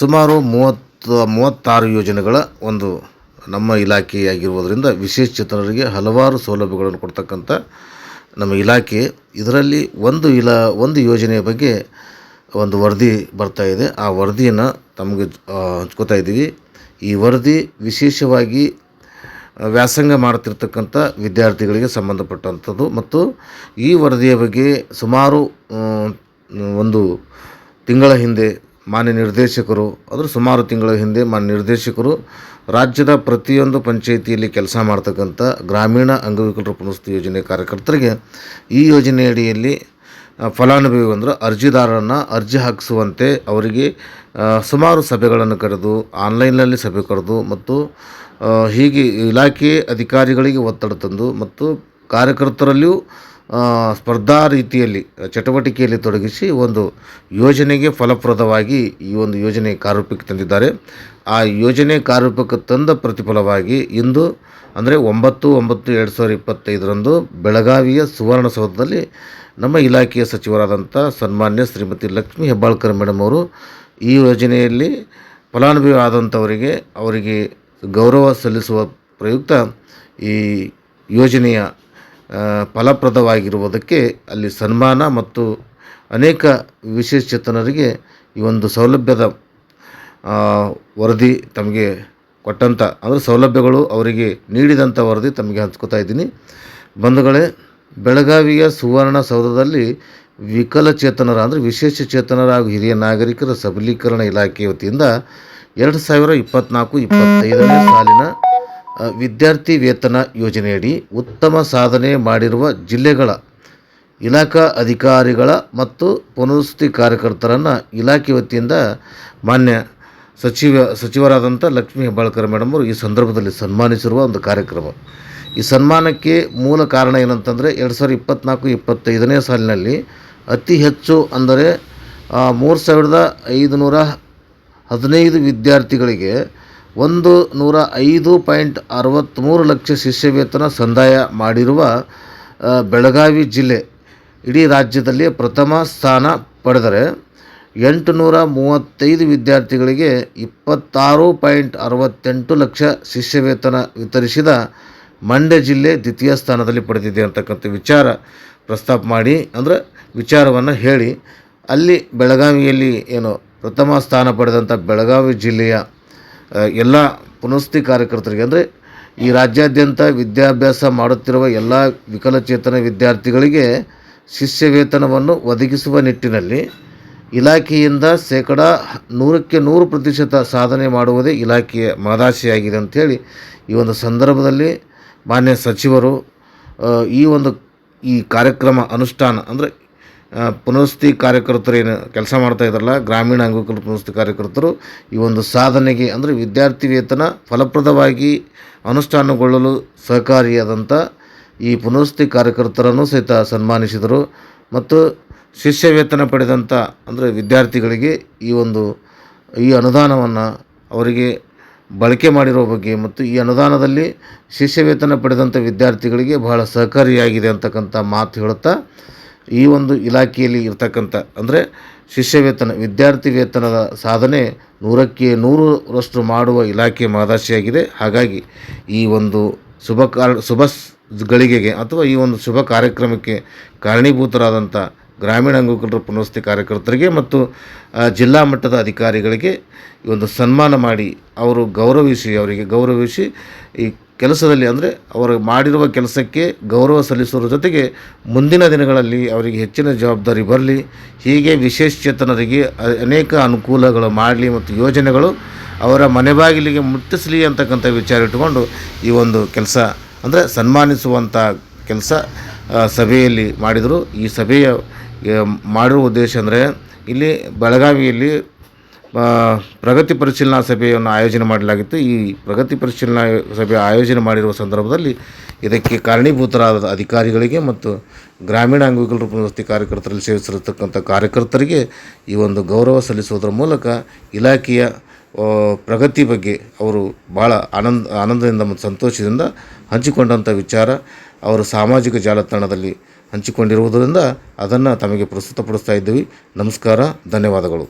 ಸುಮಾರು ಮೂವತ್ತು, ಮೂವತ್ತಾರು ಯೋಜನೆಗಳ ಒಂದು ನಮ್ಮ ಇಲಾಖೆಯಾಗಿರುವುದರಿಂದ ವಿಶೇಷ ಚೇತನರಿಗೆ ಹಲವಾರು ಸೌಲಭ್ಯಗಳನ್ನು ಕೊಡ್ತಕ್ಕಂಥ ನಮ್ಮ ಇಲಾಖೆ. ಇದರಲ್ಲಿ ಒಂದು ಇಲಾ, ಒಂದು ಯೋಜನೆಯ ಬಗ್ಗೆ ಒಂದು ವರದಿ ಬರ್ತಾ ಇದೆ. ಆ ವರದಿಯನ್ನು ತಮಗೆ ಹಂಚ್ಕೋತಾ ಇದ್ದೀವಿ. ಈ ವರದಿ ವಿಶೇಷವಾಗಿ ವ್ಯಾಸಂಗ ಮಾಡ್ತಿರ್ತಕ್ಕಂಥ ವಿದ್ಯಾರ್ಥಿಗಳಿಗೆ ಸಂಬಂಧಪಟ್ಟಂಥದ್ದು ಮತ್ತು ಈ ವರದಿಯ ಬಗ್ಗೆ ಸುಮಾರು ಒಂದು ತಿಂಗಳ ಹಿಂದೆ ಮಾನ್ಯ ನಿರ್ದೇಶಕರು ಅಂದರೆ ಸುಮಾರು ತಿಂಗಳ ಹಿಂದೆ ಮಾನ್ಯ ನಿರ್ದೇಶಕರು ರಾಜ್ಯದ ಪ್ರತಿಯೊಂದು ಪಂಚಾಯಿತಿಯಲ್ಲಿ ಕೆಲಸ ಮಾಡ್ತಕ್ಕಂಥ ಗ್ರಾಮೀಣ ಅಂಗವಿಕಲರ ಪುನಸ್ತಿ ಯೋಜನೆ ಕಾರ್ಯಕರ್ತರಿಗೆ ಈ ಯೋಜನೆಯಡಿಯಲ್ಲಿ ಫಲಾನುಭವಿ ಅಂದರೆ ಅರ್ಜಿದಾರರನ್ನು ಅರ್ಜಿ ಹಾಕಿಸುವಂತೆ ಅವರಿಗೆ ಸುಮಾರು ಸಭೆಗಳನ್ನು ಕರೆದು, ಆನ್ಲೈನ್ನಲ್ಲಿ ಸಭೆ ಕರೆದು ಮತ್ತು ಹೀಗೆ ಇಲಾಖೆ ಅಧಿಕಾರಿಗಳಿಗೆ ಒತ್ತಡ ತಂದು ಮತ್ತು ಕಾರ್ಯಕರ್ತರಲ್ಲಿಯೂ ಸ್ಪರ್ಧಾ ರೀತಿಯಲ್ಲಿ, ಚಟುವಟಿಕೆಯಲ್ಲಿ ತೊಡಗಿಸಿ ಒಂದು ಯೋಜನೆಗೆ ಫಲಪ್ರದವಾಗಿ ಈ ಒಂದು ಯೋಜನೆ ಕಾರ್ಯರೂಪಕ್ಕೆ ತಂದಿದ್ದಾರೆ. ಆ ಯೋಜನೆ ಕಾರ್ಯರೂಪಕ್ಕೆ ತಂದ ಪ್ರತಿಫಲವಾಗಿ ಇಂದು ಅಂದರೆ ಒಂಬತ್ತು ಒಂಬತ್ತು, ಎರಡು ಸಾವಿರದ ಇಪ್ಪತ್ತೈದರಂದು ಬೆಳಗಾವಿಯ ಸುವರ್ಣಸೌಧದಲ್ಲಿ ನಮ್ಮ ಇಲಾಖೆಯ ಸಚಿವರಾದಂಥ ಸನ್ಮಾನ್ಯ ಶ್ರೀಮತಿ ಲಕ್ಷ್ಮೀ ಹೆಬ್ಬಾಳ್ಕರ್ ಮೇಡಮ್ ಅವರು ಈ ಯೋಜನೆಯಲ್ಲಿ ಫಲಾನುಭವಿ ಆದಂಥವರಿಗೆ ಅವರಿಗೆ ಗೌರವ ಸಲ್ಲಿಸುವ ಪ್ರಯುಕ್ತ ಈ ಯೋಜನೆಯ ಫಲಪ್ರದವಾಗಿರುವುದಕ್ಕೆ ಅಲ್ಲಿ ಸನ್ಮಾನ ಮತ್ತು ಅನೇಕ ವಿಶೇಷಚೇತನರಿಗೆ ಈ ಒಂದು ಸೌಲಭ್ಯದ ವರದಿ ತಮಗೆ ಕೊಟ್ಟಂಥ ಅಂದರೆ ಸೌಲಭ್ಯಗಳು ಅವರಿಗೆ ನೀಡಿದಂಥ ವರದಿ ತಮಗೆ ಹಂಚ್ಕೋತಾ ಇದ್ದೀನಿ. ಬಂಧುಗಳೇ, ಬೆಳಗಾವಿಯ ಸುವರ್ಣ ಸೌಧದಲ್ಲಿ ವಿಕಲಚೇತನರ, ಅಂದರೆ ವಿಶೇಷ ಚೇತನರ ಹಾಗೂ ಹಿರಿಯ ನಾಗರಿಕರ ಸಬಲೀಕರಣ ಇಲಾಖೆ ವತಿಯಿಂದ ಎರಡು ಸಾವಿರ ಇಪ್ಪತ್ತ್ನಾಲ್ಕು ಇಪ್ಪತ್ತೈದನೇ ಸಾಲಿನ ವಿದ್ಯಾರ್ಥಿ ವೇತನ ಯೋಜನೆಯಡಿ ಉತ್ತಮ ಸಾಧನೆ ಮಾಡಿರುವ ಜಿಲ್ಲೆಗಳ ಇಲಾಖಾ ಅಧಿಕಾರಿಗಳ ಮತ್ತು ಪುನರ್ವಸತಿ ಕಾರ್ಯಕರ್ತರನ್ನು ಇಲಾಖೆ ವತಿಯಿಂದ ಮಾನ್ಯ ಸಚಿವ, ಸಚಿವರಾದಂಥ ಲಕ್ಷ್ಮೀ ಹೆಬ್ಬಾಳ್ಕರ್ ಮೇಡಮ್ ಅವರು ಈ ಸಂದರ್ಭದಲ್ಲಿ ಸನ್ಮಾನಿಸಿರುವ ಒಂದು ಕಾರ್ಯಕ್ರಮ. ಈ ಸನ್ಮಾನಕ್ಕೆ ಮೂಲ ಕಾರಣ ಏನಂತಂದರೆ ಎರಡು ಸಾವಿರದ ಇಪ್ಪತ್ತ್ನಾಲ್ಕು ಇಪ್ಪತ್ತೈದನೇ ಸಾಲಿನಲ್ಲಿ ಅತಿ ಹೆಚ್ಚು ಅಂದರೆ ಮೂರು ಸಾವಿರದ ಐದುನೂರ ಹದಿನೈದು ವಿದ್ಯಾರ್ಥಿಗಳಿಗೆ ಒಂದು ನೂರ ಐದು ಪಾಯಿಂಟ್ ಅರವತ್ತ್ಮೂರು ಲಕ್ಷ ಶಿಷ್ಯವೇತನ ಸಂದಾಯ ಮಾಡಿರುವ ಬೆಳಗಾವಿ ಜಿಲ್ಲೆ, ಇಡೀ ರಾಜ್ಯದಲ್ಲಿ ಪ್ರಥಮ ಸ್ಥಾನ ಪಡೆದರೆ ಎಂಟುನೂರ ಮೂವತ್ತೈದು ವಿದ್ಯಾರ್ಥಿಗಳಿಗೆ ಇಪ್ಪತ್ತಾರು ಪಾಯಿಂಟ್ ಅರವತ್ತೆಂಟು ಲಕ್ಷ ಶಿಷ್ಯವೇತನ ವಿತರಿಸಿದ ಮಂಡ್ಯ ಜಿಲ್ಲೆ ದ್ವಿತೀಯ ಸ್ಥಾನದಲ್ಲಿ ಪಡೆದಿದೆ ಅಂತಕ್ಕಂಥ ವಿಚಾರ. ಪ್ರಸ್ತಾಪ ಮಾಡಿ, ಅಂದರೆ ವಿಚಾರವನ್ನು ಹೇಳಿ. ಅಲ್ಲಿ ಬೆಳಗಾವಿಯಲ್ಲಿ ಏನು ಪ್ರಥಮ ಸ್ಥಾನ ಪಡೆದಂಥ ಬೆಳಗಾವಿ ಜಿಲ್ಲೆಯ ಎಲ್ಲ ಪುನಸ್ತಿ ಕಾರ್ಯಕರ್ತರಿಗೆ ಅಂದರೆ ಈ ರಾಜ್ಯಾದ್ಯಂತ ವಿದ್ಯಾಭ್ಯಾಸ ಮಾಡುತ್ತಿರುವ ಎಲ್ಲ ವಿಕಲಚೇತನ ವಿದ್ಯಾರ್ಥಿಗಳಿಗೆ ಶಿಷ್ಯ ವೇತನವನ್ನು ಒದಗಿಸುವ ನಿಟ್ಟಿನಲ್ಲಿ ಇಲಾಖೆಯಿಂದ ಶೇಕಡ ನೂರಕ್ಕೆ ನೂರು ಪ್ರತಿಶತ ಸಾಧನೆ ಮಾಡುವುದೇ ಇಲಾಖೆಯ ಮಾದಾಶೆಯಾಗಿದೆ ಅಂಥೇಳಿ ಈ ಒಂದು ಸಂದರ್ಭದಲ್ಲಿ ಮಾನ್ಯ ಸಚಿವರು ಈ ಒಂದು ಈ ಕಾರ್ಯಕ್ರಮ ಅನುಷ್ಠಾನ ಅಂದರೆ ಪುನರ್ವಸತಿ ಕಾರ್ಯಕರ್ತರು ಏನು ಕೆಲಸ ಮಾಡ್ತಾ ಇದ್ದಾರಲ್ಲ, ಗ್ರಾಮೀಣ ಅಂಗವಿಕಲ ಪುನರ್ವಸತಿ ಕಾರ್ಯಕರ್ತರು, ಈ ಒಂದು ಸಾಧನೆಗೆ ಅಂದರೆ ವಿದ್ಯಾರ್ಥಿ ವೇತನ ಫಲಪ್ರದವಾಗಿ ಅನುಷ್ಠಾನಗೊಳ್ಳಲು ಸಹಕಾರಿಯಾದಂಥ ಈ ಪುನರ್ವಸತಿ ಕಾರ್ಯಕರ್ತರನ್ನು ಸಹಿತ ಸನ್ಮಾನಿಸಿದರು. ಮತ್ತು ಶಿಷ್ಯ ವೇತನ ಪಡೆದಂಥ ಅಂದರೆ ವಿದ್ಯಾರ್ಥಿಗಳಿಗೆ ಈ ಒಂದು, ಈ ಅನುದಾನವನ್ನು ಅವರಿಗೆ ಬಳಕೆ ಮಾಡಿರುವ ಬಗ್ಗೆ ಮತ್ತು ಈ ಅನುದಾನದಲ್ಲಿ ಶಿಷ್ಯ ವೇತನ ಪಡೆದಂಥ ವಿದ್ಯಾರ್ಥಿಗಳಿಗೆ ಬಹಳ ಸಹಕಾರಿಯಾಗಿದೆ ಅಂತಕ್ಕಂಥ ಮಾತು ಹೇಳುತ್ತಾ ಈ ಒಂದು ಇಲಾಖೆಯಲ್ಲಿ ಇರ್ತಕ್ಕಂಥ, ಅಂದರೆ ಶಿಷ್ಯ ವೇತನ, ವಿದ್ಯಾರ್ಥಿ ವೇತನದ ಸಾಧನೆ ನೂರಕ್ಕೆ ನೂರರಷ್ಟು ಮಾಡುವ ಇಲಾಖೆ ಮಾದಾಶಿಯಾಗಿದೆ ಹಾಗಾಗಿ ಈ ಒಂದು ಶುಭ ಕಾರ್ ಶುಭ ಗಳಿಗೆಗೆ ಅಥವಾ ಈ ಒಂದು ಶುಭ ಕಾರ್ಯಕ್ರಮಕ್ಕೆ ಕಾರಣೀಭೂತರಾದಂಥ ಗ್ರಾಮೀಣ ಅಂಗವಿಕಲರ ಪುನರ್ವಸತಿ ಕಾರ್ಯಕರ್ತರಿಗೆ ಮತ್ತು ಜಿಲ್ಲಾ ಮಟ್ಟದ ಅಧಿಕಾರಿಗಳಿಗೆ ಒಂದು ಸನ್ಮಾನ ಮಾಡಿ ಅವರು ಗೌರವಿಸಿ, ಅವರಿಗೆ ಗೌರವಿಸಿ ಈ ಕೆಲಸದಲ್ಲಿ ಅಂದರೆ ಅವರು ಮಾಡಿರುವ ಕೆಲಸಕ್ಕೆ ಗೌರವ ಸಲ್ಲಿಸುವ ಜೊತೆಗೆ ಮುಂದಿನ ದಿನಗಳಲ್ಲಿ ಅವರಿಗೆ ಹೆಚ್ಚಿನ ಜವಾಬ್ದಾರಿ ಬರಲಿ. ಹೀಗೆ ವಿಶೇಷಚೇತನರಿಗೆ ಅನೇಕ ಅನುಕೂಲಗಳು ಮಾಡಲಿ ಮತ್ತು ಯೋಜನೆಗಳು ಅವರ ಮನೆ ಬಾಗಿಲಿಗೆ ಮುಟ್ಟಿಸಲಿ ಅಂತಕ್ಕಂಥ ವಿಚಾರ ಇಟ್ಟುಕೊಂಡು ಈ ಒಂದು ಕೆಲಸ ಅಂದರೆ ಸನ್ಮಾನಿಸುವಂಥ ಕೆಲಸ ಸಭೆಯಲ್ಲಿ ಮಾಡಿದರು. ಈ ಸಭೆಯ ಮಾಡಿರುವ ಉದ್ದೇಶ ಅಂದರೆ ಇಲ್ಲಿ ಬೆಳಗಾವಿಯಲ್ಲಿ ಪ್ರಗತಿ ಪರಿಶೀಲನಾ ಸಭೆಯನ್ನು ಆಯೋಜನೆ ಮಾಡಲಾಗಿತ್ತು. ಈ ಪ್ರಗತಿ ಪರಿಶೀಲನಾ ಸಭೆ ಆಯೋಜನೆ ಮಾಡಿರುವ ಸಂದರ್ಭದಲ್ಲಿ ಇದಕ್ಕೆ ಕಾರಣೀಭೂತರಾದ ಅಧಿಕಾರಿಗಳಿಗೆ ಮತ್ತು ಗ್ರಾಮೀಣ ಅಂಗವಿಕಲರ ಪುನರ್ವಸತಿ ಕಾರ್ಯಕರ್ತರಲ್ಲಿ ಸೇವಿಸಿರತಕ್ಕಂಥ ಕಾರ್ಯಕರ್ತರಿಗೆ ಈ ಒಂದು ಗೌರವ ಸಲ್ಲಿಸುವುದರ ಮೂಲಕ ಇಲಾಖೆಯ ಪ್ರಗತಿ ಬಗ್ಗೆ ಅವರು ಭಾಳ ಆನಂದ, ಆನಂದದಿಂದ ಮತ್ತು ಸಂತೋಷದಿಂದ ಹಂಚಿಕೊಂಡಂಥ ವಿಚಾರ. ಅವರು ಸಾಮಾಜಿಕ ಜಾಲತಾಣದಲ್ಲಿ ಹಂಚಿಕೊಂಡಿರುವುದರಿಂದ ಅದನ್ನು ತಮಗೆ ಪ್ರಸ್ತುತಪಡಿಸ್ತಾ ಇದ್ದೀವಿ. ನಮಸ್ಕಾರ ಧನ್ಯವಾದಗಳು.